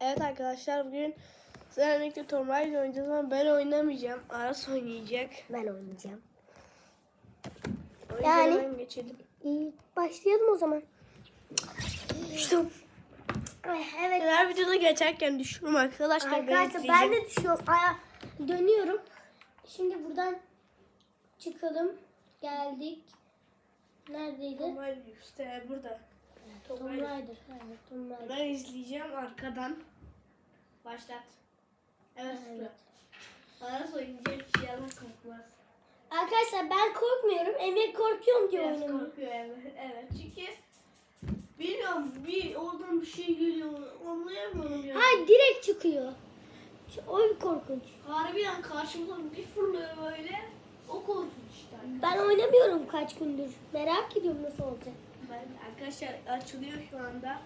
Evet arkadaşlar bugün sizlerle birlikte Tomb Raider oynayacağız ama ben oynamayacağım. Aras oynayacak. Ben oynayacağım. Yani- geçelim. İyi başlayalım o zaman. İşte Ay, evet. her videoda geçerken düşüyorum arkadaşlar. ben Arkadaşlar ben izleyeceğim. de düşüyorum. Aya dönüyorum. Şimdi buradan çıkalım. Geldik. Neredeydi? Raider işte burada. Tomb Raider. Evet, Tomb Raider. Ben izleyeceğim arkadan. Başlat. Evet. Evet. Aras oynayacak bir şey korkmaz. Arkadaşlar ben korkmuyorum. Emir korkuyorum diye Biraz oynamıyor. korkuyor evet. Evet çünkü bilmiyorum bir oradan bir şey geliyor anlayamıyorum ya. Hayır direkt çıkıyor. Şu- O bir korkunç. Harbiden karşımdan bir fırlıyor böyle. O korkunç işte. Ben oynamıyorum kaç gündür. Merak ediyorum nasıl olacak. Ben arkadaşlar açılıyor şu anda.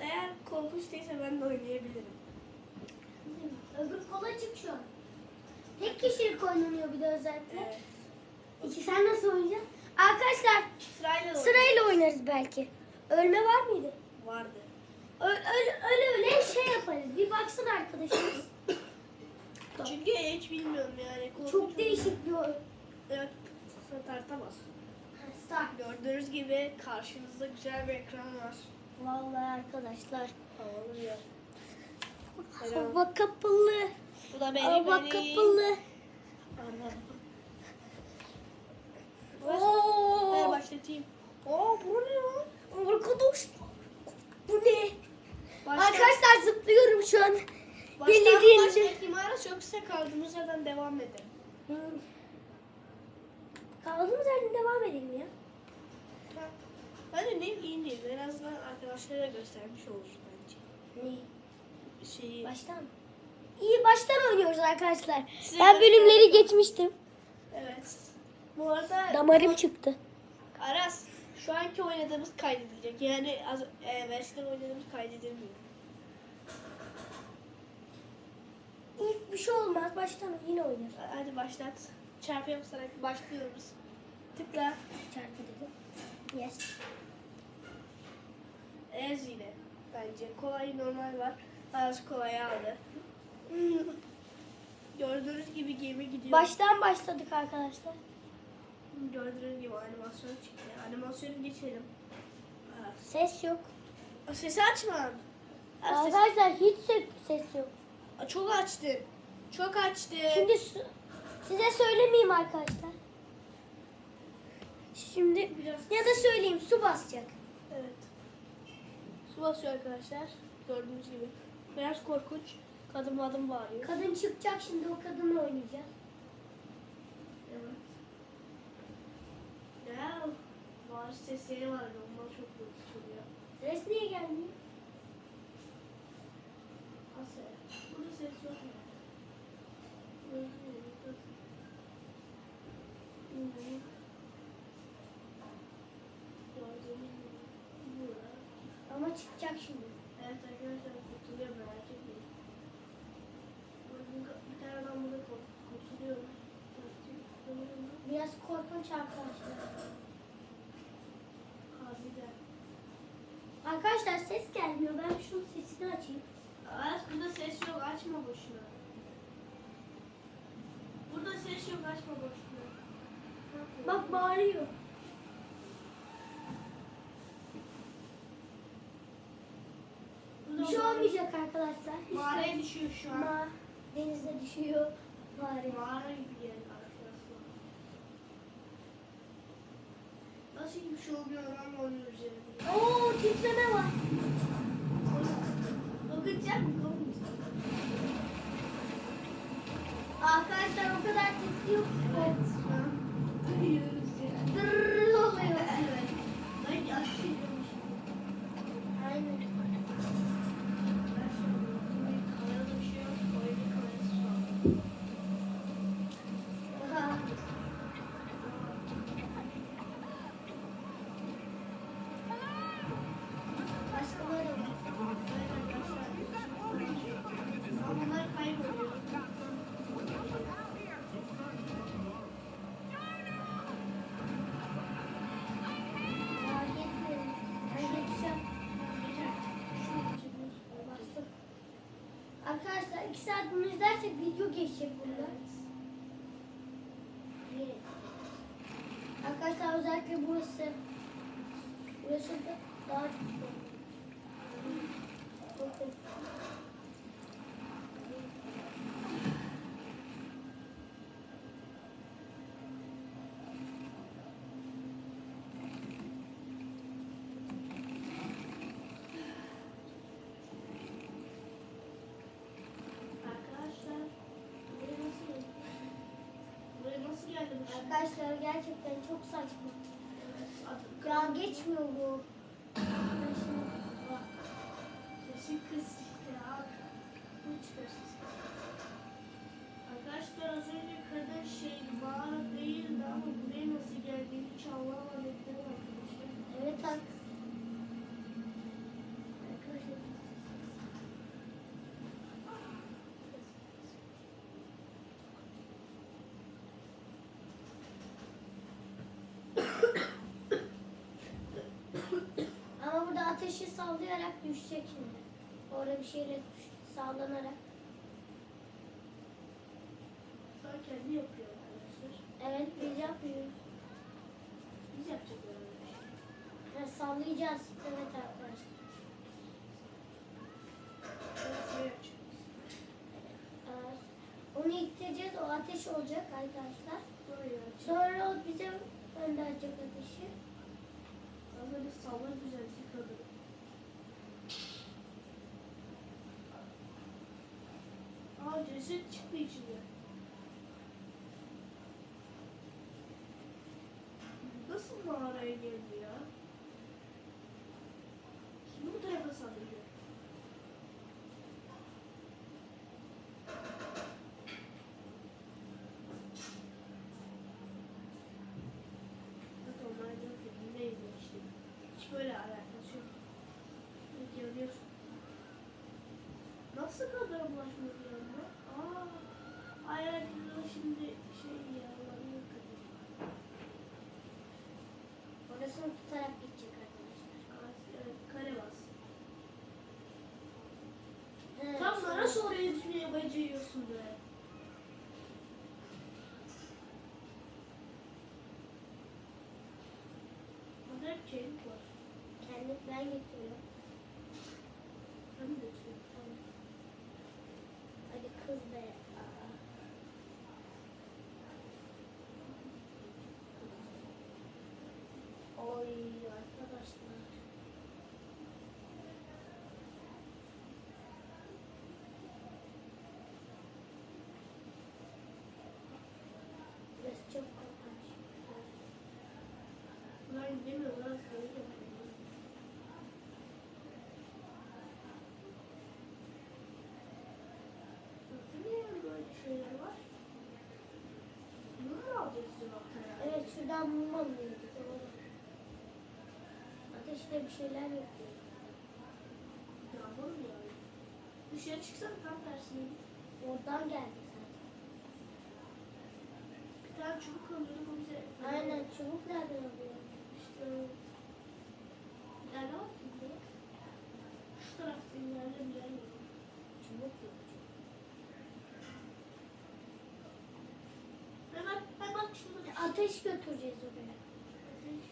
Eğer korkunç değilse ben de oynayabilirim. Öbür kola çık şu an. Tek kişilik oynanıyor bir de özellikle. Evet. İki sen nasıl oynayacaksın? Arkadaşlar Sırayla sırayla oynarız belki. Ölme var mıydı? vardı. Öyle öyle, öyle, öyle şey yaparız. Bir baksın arkadaşımız. Çünkü hiç bilmiyorum yani. Korkunç Çok değişik bir oyun. Evet. Tartamaz. Start. Gördüğünüz gibi karşınızda güzel bir ekran var. Vallahi arkadaşlar. Havalı bir yer. Selam. Hava kapalı. Bu da benim Hava benim. kapalı. Anladım. Oo. Ver başlatayım. Oo bu ne lan? Arkadaşlar. Bu ne? Başla. Arkadaşlar zıplıyorum şu an. Baştan Belediyenin- başlatayım. Aras yoksa kaldığımız yerden devam edelim. Kaldığımız yerden devam edelim ya. Ha. Ben de ne bileyim değil. En azından arkadaşlara göstermiş olur bence. Ne? Şeyi. Baştan mı? İyi baştan oynuyoruz arkadaşlar. Size Ben bölümleri geçmiştim. Evet. Bu arada Damarım çıktı. Aras şu anki oynadığımız kaydedilecek. Yani az, e, versiyon oynadığımız kaydedilmiyor. İyi bir şey olmaz. Baştan yine oynarız. Hadi başlat. Çarpı basarak başlıyoruz. Tıkla. Çarpı dedim. Yes. Ez yine. Bence. Kolay normal var. Aras kolay aldı. Gördüğünüz gibi gemi gidiyor. Baştan başladık arkadaşlar. Gördüğünüz gibi animasyon çıktı. Animasyonu geçelim. Ses yok. Aa, Sesi açma. Ses- Arkadaşlar hiç se- ses yok. Çok açtın. Çok açtın. Şimdi su- size söylemeyeyim arkadaşlar. Şimdi Biraz- ya da söyleyeyim su basacak. Evet. Su basıyor arkadaşlar. Gördüğünüz gibi. Biraz korkunç. Kadın adım bağırıyor. Kadın çıkacak şimdi o kadınla oynayacağız. Evet. Ya bağır sesleri var. Onlar çok korkunç oluyor. Ses niye gelmiyor? Nasıl? Burada ses yok ya. Gördüğünüz gibi burada. Ama çıkacak şimdi. Evet arkadaşlar kurtuluyor merak etmeyin. Bir tane adam burada kurt- kurtuluyor. Kurtuluyor mu? Biraz korkunç arkadaşlar. Harbiden. Arkadaşlar ses gelmiyor. Ben şunun sesini açayım. Aras burada ses yok açma boşuna. Burada ses yok açma boşuna. Bak bağırıyor. Burada Bir şey mağara- olmayacak arkadaşlar. Hiç Mağaraya düşüyor şu an. Ma denize düşüyor. Mağara. Mağara gibi bir yer arkadaşlar. Nasıl bir şey oluyor lan onun üzerinde? Oo titreme var. Bakacak mı? Arkadaşlar o kadar titriyor. ki. Arkadaşlar iki saat bunu izlersek video geçecek bunda. Evet. Arkadaşlar özellikle burası. Burası da daha çok güzel. Bakın. Arkadaşlar buraya nasıl geldi? Buraya nasıl geldi bu şimdi? Arkadaşlar gerçekten çok saçma. Ya geçmiyor bu. Sesi kız ya. Çıkar sesi. Arkadaşlar az önce kadın şey mağara değildi ama buraya nasıl geldiğini hiç anlamadık değil mi arkadaşlar? Evet. Arkadaşlar. Ateşi sallayarak düşecek şimdi. Orada bir şeyle sallanarak. Sonra kendi yapıyor arkadaşlar. Evet biz yapıyoruz. Biz yapacağız öyle bir şey. Sallayacağız. Evet arkadaşlar. Evet. Onu ittireceğiz. O ateş olacak arkadaşlar. Sonra o bize gönderecek ateşi. Ama biz salla güzel yıkadık. Ceset çıktı içinde. Nasıl mağaraya geldi ya? Kim bu tarafa. Hiç böyle alakası yok. Görüyorsun? Nasıl kadar? Aa, hayatımda şimdi şey ya, Allah'ım kadar. Orasını tutarak gidecek arkadaşlar. Evet, kare bas. Evet, Tam da nasıl oraya düşmeye beceriyorsun be? Burada çelik var. Kendi ben getiriyorum. Ben de çelik var. Hadi kız be. Aa. Oy arkadaşlar. Burası çok korkunç. Bunlar demiyor, bunlar sayı yapıyor. Bakın niye böyle şeyler var? Bunu mu alacağız cevapları? Evet şuradan mum alıyorduk. Bir şeyler yapıyor. Yağmur mu yağıyor? Dışarı çıksam tam tersine git. Oradan geldi zaten. Bir tane çubuk bize. Aynen çubuk nereden alıyor? Ki? bu? Şu tarafta ileride bir yer var. Çubuk yok. Ateş götüreceğiz oraya. Ateş.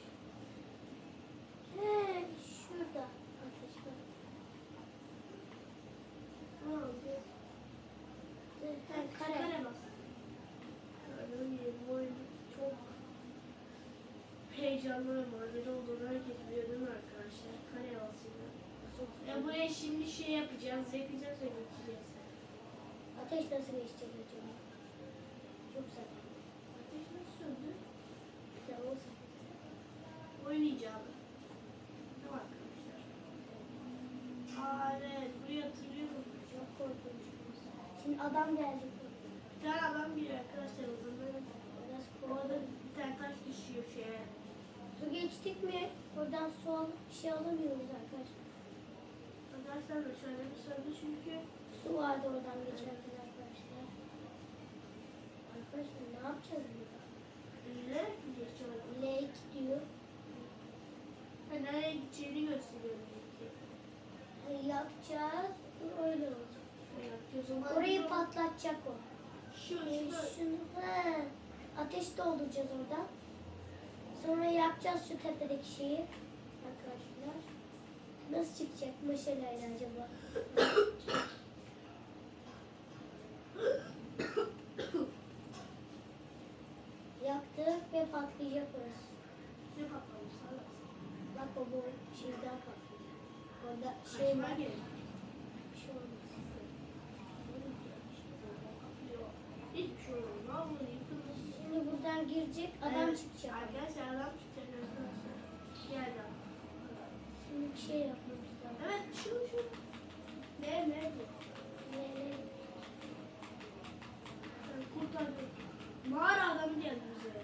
He şurada ateş var. Ne oldu? He, kare. Kare bas. Gördüğün gibi bu oyun çok ve macera olduğunu herkes biliyor değil mi arkadaşlar? Kare basıyor. Ya buraya şimdi şey yapacağız, yakacağız ve geçeceğiz. Ateş nasıl geçecek acaba? Çok saçma. Ateş nasıl söndü? Ya o saçma. Oynayacağım. Tamam arkadaşlar. Aa evet, burayı hatırlıyorum. Çok korkunç. Şimdi adam gelecek. Bir tane adam geliyor arkadaşlar o zaman. Biraz Orada bir tane taş düşüyor şeye. Su geçtik mi? Oradan su alıp bir şey alamıyoruz arkadaşlar. Arkadaşlar da şöyle bir söndü çünkü Su vardı oradan geçerken arkadaşlar. Arkadaşlar ne yapacağız burada? mi geçiyor? L2 diyor. Ha, nereye gideceğini gösteriyor yapacağız. Öyle olacak. Yapacağız. Ondan Orayı sonra- patlatacak o. Şu, Ee. Şunu he, ateş dolduracağız oradan. Sonra yakacağız şu tepedeki şeyi. Arkadaşlar. Nasıl çıkacak meşaleyle acaba? Yaktık ve patlayacak orası. Ne patlamış? Bak o bu şeyden patlayacak. Orada şey Şey var. var ya. Bir şey olmaz. Hiçbir şey olmaz. Ne olur yıkılır. Şimdi buradan girecek adam Evet. çıkacak. Arkadaşlar adam çıkacak arkadaşlar. Şimdi bir şey yapmamız lazım. Evet şu şu. Ne ne bu? Ne- Kurtardık. Mağara adamı geldi bize.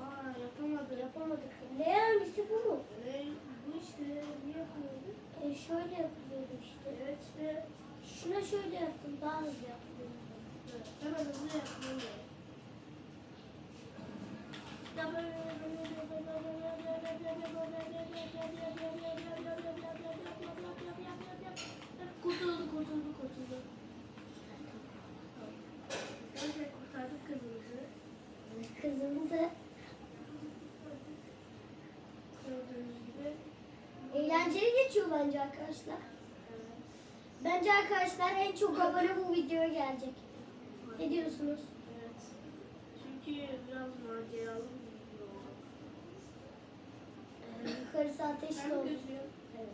Aa yapamadı. Yapamadık. Ne hangisi bu mu? Ne bu işte ne yapıyordu? E şöyle yapılıyordu işte. Evet işte. Şuna şöyle yaptım daha hızlı yaptım. Evet, hemen hızlı gerek. Kurtuldu, kurtuldu, kurtuldu. Neyse kurtardık kızımızı. Kızımızı Gördüğünüz gibi. eğlenceli geçiyor bence arkadaşlar. Bence arkadaşlar en çok abone bu videoya gelecek. Ne diyorsunuz? Evet. Çünkü biraz maceralı bir video oldu. Ee, yukarısı ateşli oldu. Evet.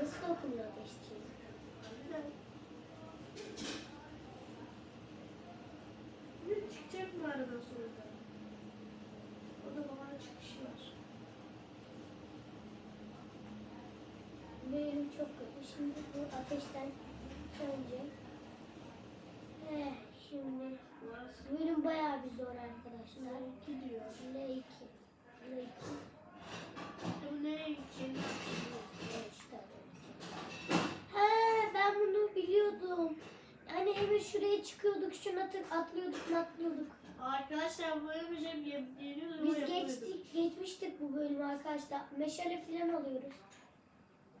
Nasıl dokunuyor ateşçi? Ne çıkacak mı aradan sonra? O da bana çıkışı var. Benim çok kötü. Şimdi bu ateşten sönecek. Eh, şimdi Burası bölüm bayağı bir zor arkadaşlar. gidiyor. L2. L2. Bu nereye işte. He ben bunu biliyordum. Hani Emir şuraya çıkıyorduk, şuna tık atlıyorduk, atlıyorduk. Arkadaşlar bu bölüm hep geliyordu. Biz geçtik, geçmiştik bu bölümü arkadaşlar. Meşale falan alıyoruz.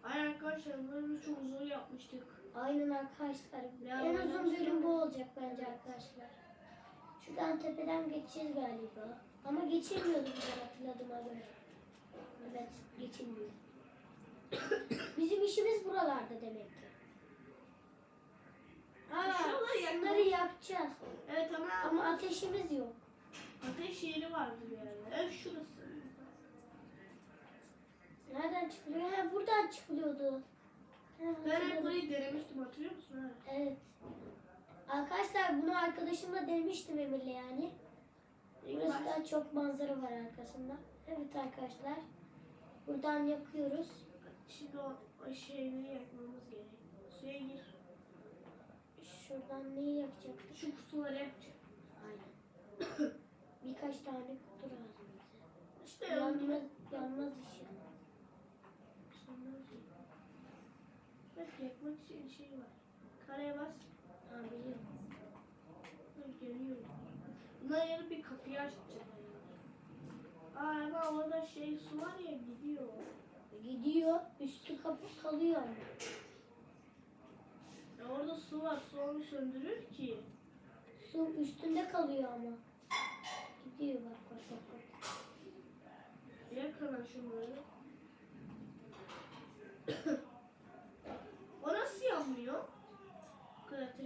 Aynen arkadaşlar bu bölümü çok zor yapmıştık. Aynen arkadaşlar. Ya, en uzun bölüm bu olacak bence arkadaşlar. Şuradan tepeden geçeceğiz galiba. Ama geçilmiyordu ben hatırladığıma göre. Evet, geçilmiyor. Bizim işimiz buralarda demek ki. Yakmamız- şunları yapacağız. Evet ama, Ama ateşimiz yok. ateş yeri vardı bir yerde. Evet şurası. Nereden çıkılıyor? Ha, buradan çıkılıyordu. Ben hep burayı denemiştim hatırlıyor musun? Ha. Evet. Arkadaşlar bunu arkadaşımla denemiştim Emir'le yani. Burası da çok manzara var arkasında. Evet arkadaşlar. Buradan yakıyoruz. Şimdi o, o şeyleri yakmamız gerek. Suya gir. Şuradan neyi yakacaktık? Şu kutuları yapacağım. Aynen. Birkaç tane kutu lazım bize. İşte Yanmaz, yanmaz. yanmaz Bak yakmak için şey var. Karaya bas. Ha biliyorum. Geliyor. Bunlar yarın bir kapıyı açacağım. Aa ama orada şey su var ya gidiyor. Gidiyor. Üstü kapı kalıyor. Ya orada su var. Su onu söndürür ki. Su üstünde kalıyor ama. Gidiyor bak bak bak. bak. Yakala şunları.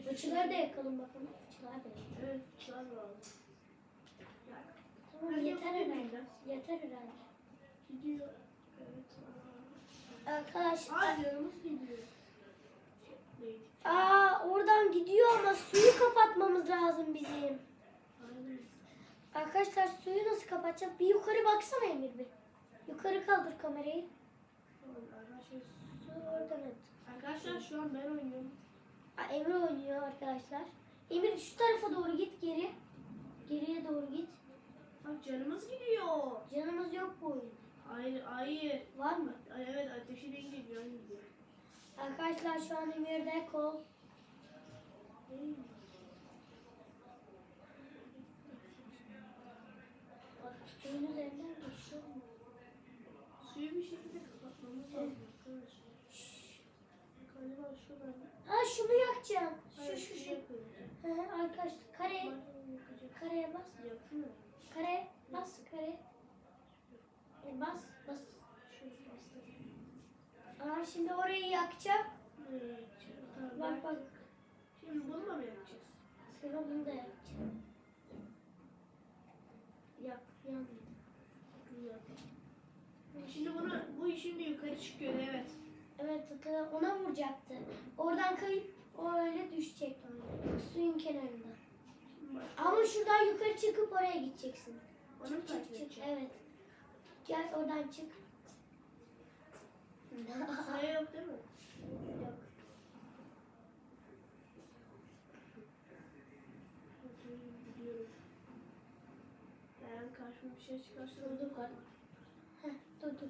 Ateş Fıçıları da yakalım bakalım. Fıçılar da yakalım. Evet fıçılar var. Yak. Tamam yeter herhalde. Yeter herhalde. Gidiyor. Evet. Arkadaşlar. Aa gidiyor. Aa oradan gidiyor ama suyu kapatmamız lazım bizim. Aynen. Arkadaşlar suyu nasıl kapatacağız? Bir yukarı baksana Emir bir. Yukarı kaldır kamerayı. Arkadaşlar, Su oradan at. Arkadaşlar şu an ben oynuyorum. Aa, Emir oynuyor arkadaşlar. Emir şu tarafa doğru git geri. Geriye doğru git. Bak canımız gidiyor. Canımız yok bu oyun. Hayır, hayır. Var mı? Ay, evet ateşi can gidiyor. Arkadaşlar şu an Emir'de kol. Hey. Bak suyun üzerinden geçiyor mu? Su Suyu bir şekilde kapatmamız lazım arkadaşlar. Galiba Ha şunu yakacağım. Şu şu şu. Hı hı, arkadaşlar yakacak. kareye bas. Kare bas kare. E, Bas bas. Aa şimdi orayı yakacağım. Bak bak. Şimdi bunu da mı yapacağız? Sonra bunu da yakacağım. Yak yanmıyor. Şimdi bunu bu şimdi yukarı çıkıyor vuracaktı. Oradan kayıp o öyle düşecek. Suyun kenarında. Ama şuradan yukarı çıkıp oraya gideceksin. Onu Çık çık çık. Evet. Gel oradan çık. Sayı yok değil mi? Yok. Eğer karşıma bir şey çıkarsa Dur dur. Heh, dur dur.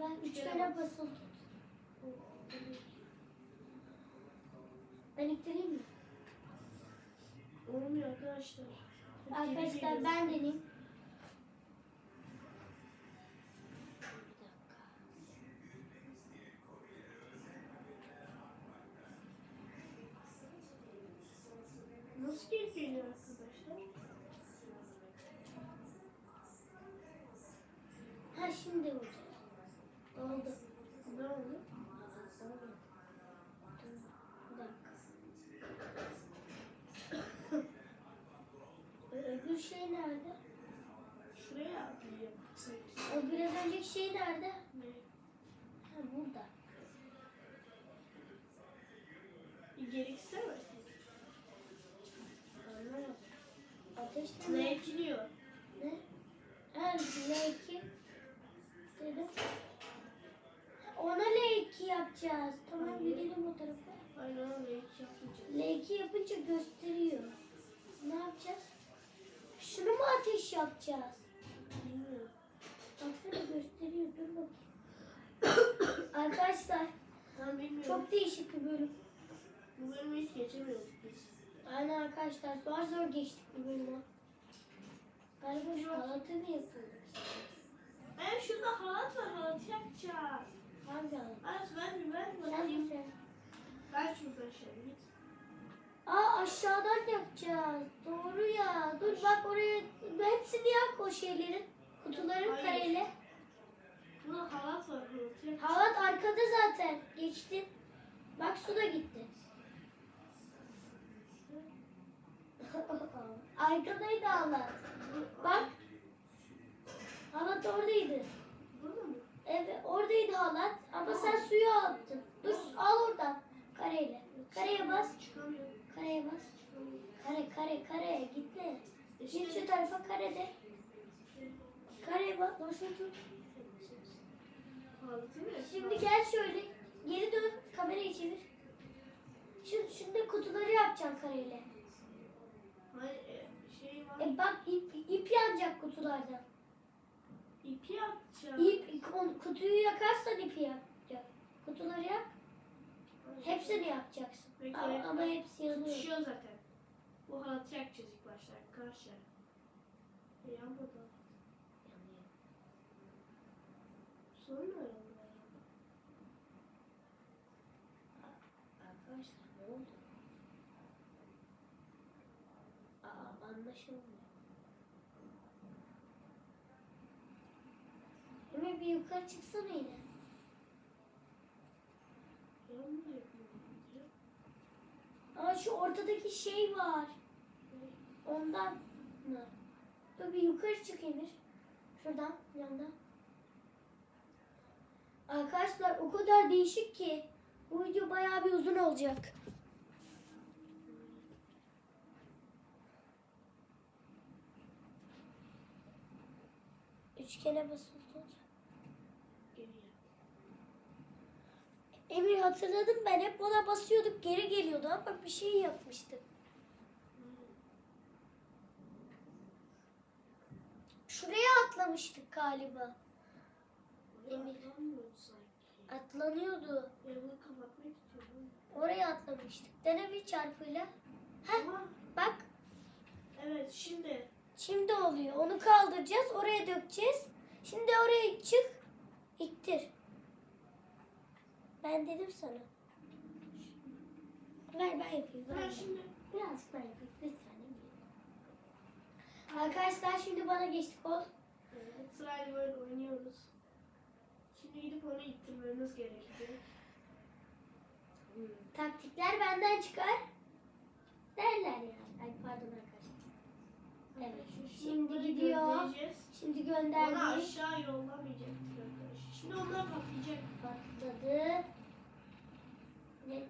Ben üç kere basılı tut. Ben ittireyim mi? Olmuyor arkadaşlar. Arkadaşlar ben deneyeyim. Nasıl geliyor arkadaşlar? Ha şimdi vuracağız. Oldu. Ne oldu? Oldu. Dur, Bir dakika. Ö- Öbür şey nerede? Şuraya atlayayım. Sanki. O biraz önceki şey nerede? Ne? Ha burada. Gerekse mi? Anlamadım. Ateşle? Ne ekiliyor? Ne? Ha L2 dedim. Ona L2 yapacağız. Tamam gidelim o tarafa. Aynen hiç yapmayacağım. L2 yapınca gösteriyor. Ne yapacağız? Şunu mu ateş yapacağız? Bilmiyorum. Baksana gösteriyor. Dur bakayım. Arkadaşlar Ben bilmiyorum. çok değişik bir bölüm. Bu bölümü hiç geçemiyorduk biz. Aynen arkadaşlar zor zor geçtik bu bölümü. Galiba şu halatı mı yapıyoruz? Ben şurada halat var halat yakacağız. Hangi halat? Ver bir ver Sen bakayım. sen. Ver şuradan şöyle git. Aa aşağıdan yapacağız. Doğru ya. Dur bak oraya hepsini yak o şeylerin. Kutuların Hayır. kareyle. Burada halat var halat arkada zaten. Geçtin. Bak su da gitti. Arkadaydı halat. Bak. Halat oradaydı. Burada mı? Evet oradaydı halat ama sen suyu attın. Dur al oradan kareyle. Kareye bas. Kareye bas. Kare kare kare gitme. Git şu tarafa karede. Kareye bak basılı tut. Şimdi gel şöyle. Geri dön. Kamerayı çevir. Şimdi, şimdi kutuları yapacaksın kareyle. Hayır e, şey var. E bak ip, ip yanacak kutulardan. İpi atacağım. İp, kutuyu yakarsan ipi yakacak. Kutuları yak. Hepsini yapacaksın. Peki. Ama, ama hepsi yanıyor. Tutuşuyor zaten. Bu halatı yakacağız ilk başta arkadaşlar. E, Sonra? Arkadaşlar ne oldu? Aa anlaşılmıyor. Emre bir yukarı çıksana yine. Aa şu ortadaki şey var. Ondan mı? Dur bir yukarı çık Emir. Şuradan yandan. Arkadaşlar o kadar değişik ki bu video bayağı bir uzun olacak. Üçgene. Geriye. Emir hatırladım ben hep ona basıyorduk geri geliyordu ama bir şey yapmıştık. Şuraya atlamıştık galiba. Emir. Atlanıyordu. Oraya atlamıştık. Dene bir çarpıyla. Heh, Ama- bak Evet şimdi. şimdi oluyor. Onu kaldıracağız. Oraya dökeceğiz. Şimdi oraya çık. İttir. Ben dedim sana. Ver ben yapayım. Ben Ben şimdi. Birazcık ben yapayım. Lütfen. Arkadaşlar şimdi bana geçtik ol. Evet, sırayla böyle oynuyoruz. Gidip onu ittirmemiz gerekecek. Taktikler benden çıkar. Derler yani. Ay pardon arkadaşlar. Evet. Şimdi gidiyor. Şimdi Onu gönderdi. aşağı yollamayacaktık arkadaşlar. Şimdi onlar patlayacak. Patladı. Ne?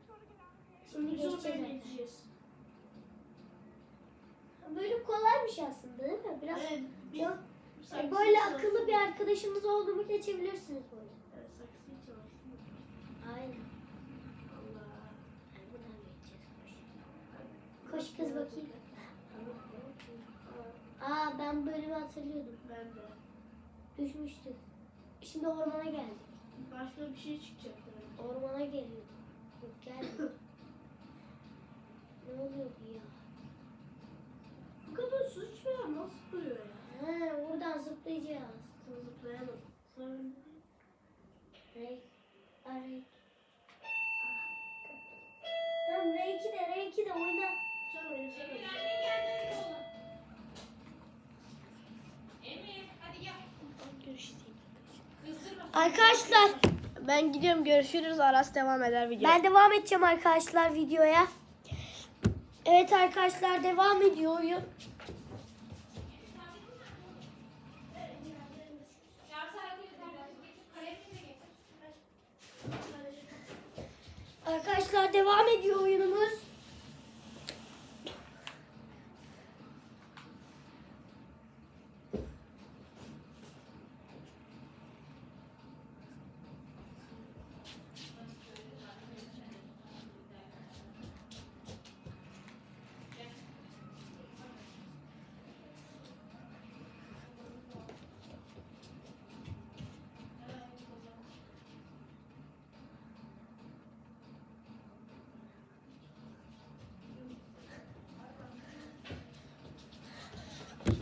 Şimdi Biz geçeceğiz. Bölüm kolaymış aslında değil mi? Biraz Evet, biz Çok- saksıyı E, böyle akıllı bir arkadaşımız oldu mu geçebilirsiniz böyle. Evet, saksıyı çalıştırdık. Aynen. Allah. Ay, buradan geçeceğiz. Koş. Kız bakayım. Aa ben bölümü hatırlıyordum. Ben de. Düşmüştük. Şimdi ormana geldik. Başka bir şey çıkacak. demek. Ormana geliyorduk. Yok gelmedik. ne oluyor bu ya? Bu kadar su içmeyen nasıl duruyor ya? Ha, oradan zıplayacağız. Sen zıplayalım. Sonra Rey. Aa, Rey. Ah. Tamam R2 de R2 de oyna. Arkadaşlar Ben gidiyorum görüşürüz. Aras devam eder video. ben devam edeceğim arkadaşlar videoya. Evet arkadaşlar devam ediyor oyun. Arkadaşlar devam ediyor oyunumuz.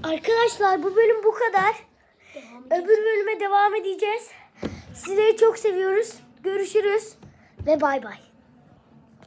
Arkadaşlar bu bölüm bu kadar. Öbür bölüme devam edeceğiz. Sizleri çok seviyoruz. Görüşürüz ve bay bay.